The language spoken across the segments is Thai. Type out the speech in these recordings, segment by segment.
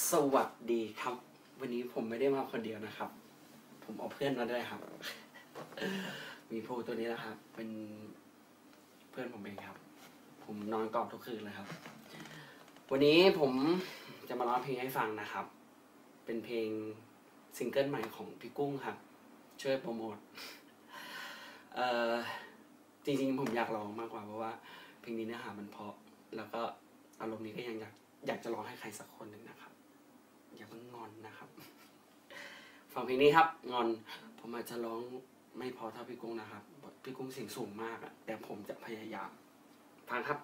สวัสดีครับ วันนี้ผมไม่ได้มาคนเดียวนะครับ ผมเอาเพื่อนมาด้วยครับ มีพูตัวนี้นะครับ เป็นเพื่อนผมเองครับ ผมนอนกอดทุกคืนเลยครับ วันนี้ผมจะมาร้องเพลงให้ฟังนะครับ เป็นเพลงซิงเกิลใหม่ของพี่กุ้งครับ ช่วยโปรโมทเอ่อจริงๆผมอยากร้องมากกว่าเพราะว่า เพลงนี้เนื้อหามันเพราะ แล้วก็อารมณ์นี้ก็ยังอยาก อยากจะร้องให้ใครสักคนหนึ่งนะครับ อย่าเพิ่งงอนนะครับฟังเพลงนี้ครับ งอน ผมอาจจะร้องไม่พอเท่าพี่กุ้งนะครับ พี่กุ้งเสียงสูงมากอะแต่ผมจะพยายามฟังครับ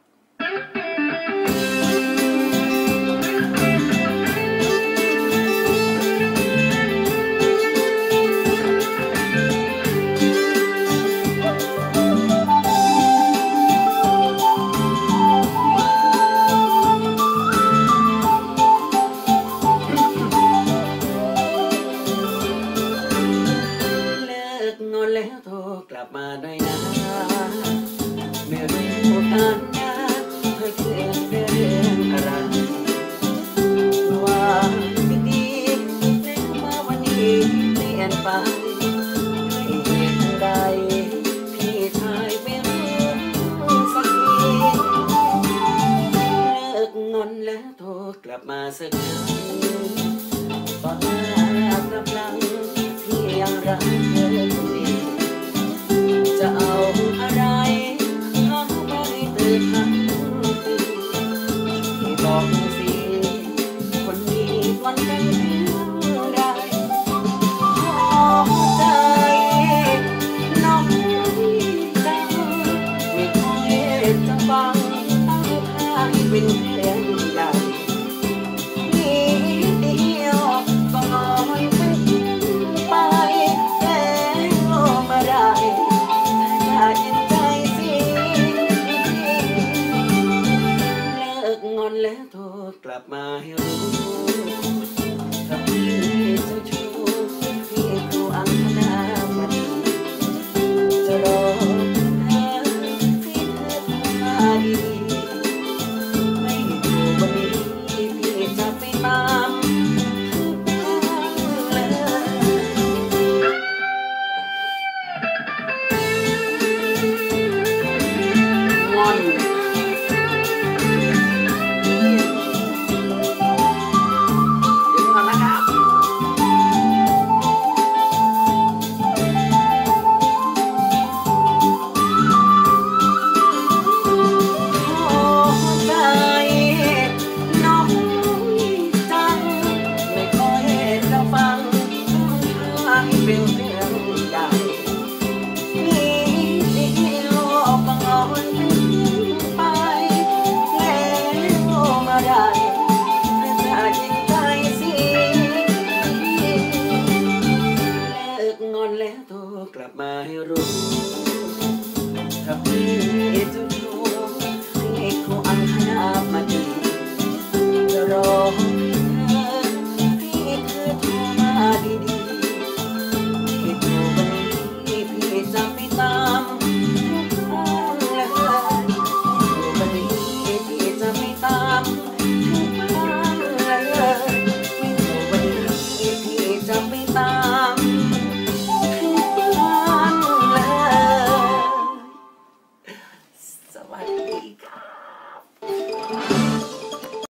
แล้วโทรกลับมาหน่อยนะไม่รู้กันนะเคยเกิดเรื่องอะไรว่าดีๆแล้วมาวันนี้เปลี่ยนไปด้วยเหตุใดพี่ชายไม่รู้สักทีเลิกงอนแล้วโทรกลับมาสักครั้งตอนแรกกำลังที่ยังรักเธอ นี้ กลับมาให้รู้ มาให้รู้ ถ้าเพื่อจะรู้ให้ค